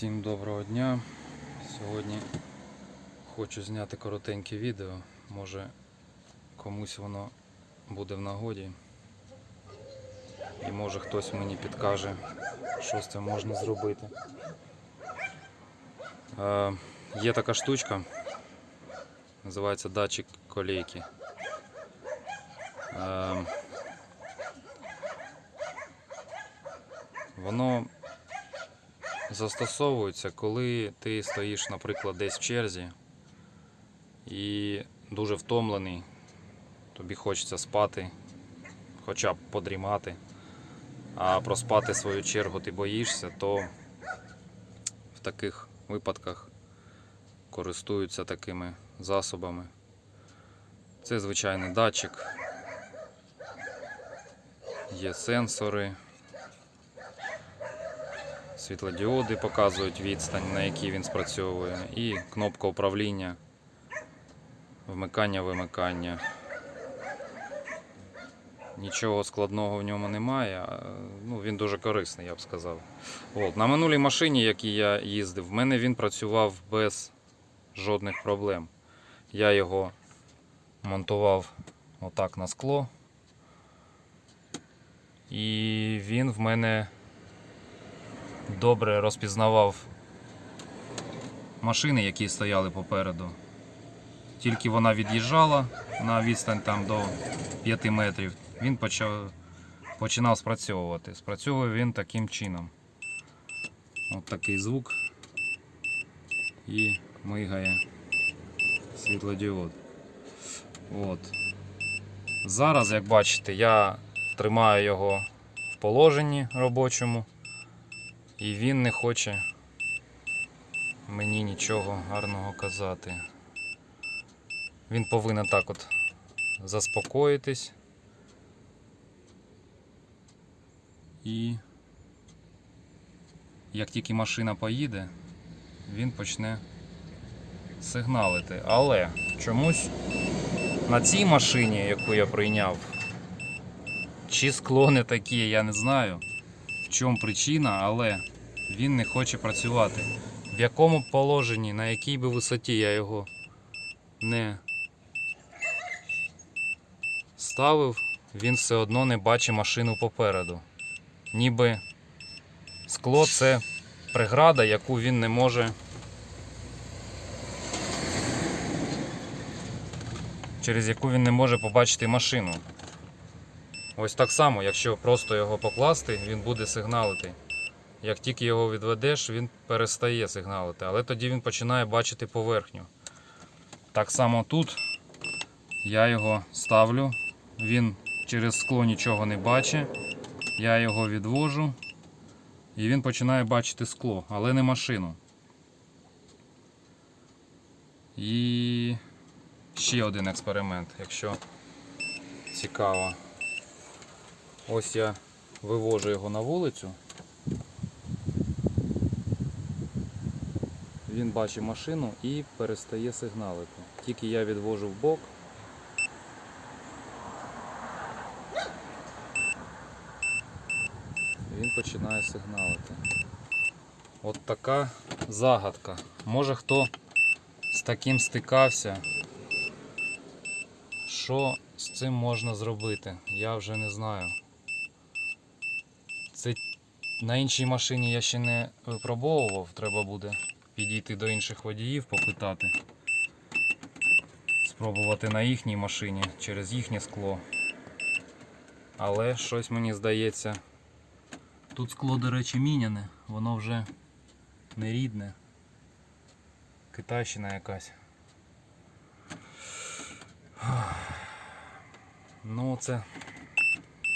Всім доброго дня. Сьогодні хочу зняти коротеньке відео. Може комусь воно буде в нагоді. І може хтось мені підкаже, що з цим можна зробити. Е, є така штучка, називається датчик колейки. Е, воно застосовується, коли ти стоїш, наприклад, десь в черзі і дуже втомлений, тобі хочеться спати, хоча б подрімати, а проспати свою чергу ти боїшся, то в таких випадках користуються такими засобами. Це звичайний датчик, є сенсори. Світлодіоди показують відстань, на якій він спрацьовує, і кнопка управління, вмикання, вимикання. Нічого складного в ньому немає. Ну, він дуже корисний, я б сказав. От. На минулій машині, якій я їздив, в мене він працював без жодних проблем. Я його монтував отак на скло. І він в мене добре розпізнавав машини, які стояли попереду. Тільки вона від'їжджала на відстань там до 5 метрів, він почав, починав спрацьовувати. Спрацьовує він таким чином. От такий звук і мигає світлодіод. От. Зараз, як бачите, я тримаю його в положенні робочому. І він не хоче мені нічого гарного казати. Він повинен так от заспокоїтись. І як тільки машина поїде, він почне сигналити. Але чомусь на цій машині, яку я прийняв, чи скло не такі, я не знаю чому причина, але він не хоче працювати. В якому положенні, на якій би висоті я його не ставив, він все одно не бачить машину попереду. Ніби скло це преграда, яку він не може. Через яку він не може побачити машину. Ось так само, якщо просто його покласти, він буде сигналити. Як тільки його відведеш, він перестає сигналити, але тоді він починає бачити поверхню. Так само тут я його ставлю, він через скло нічого не бачить. Я його відвожу і він починає бачити скло, але не машину. І ще один експеримент, якщо цікаво. Ось я вивожу його на вулицю. Він бачить машину і перестає сигналити. Тільки я відвожу в бок. Він починає сигналити. От така загадка. Може хто з таким стикався. Що з цим можна зробити? Я вже не знаю. На іншій машині я ще не випробовував. Треба буде підійти до інших водіїв, попитати. Спробувати на їхній машині через їхнє скло. Але щось мені здається. Тут скло, до речі, міняне, воно вже не рідне. Китайщина якась. Ну це.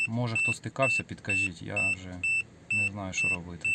Може хто стикався, підкажіть, я вже не знаю, що робити.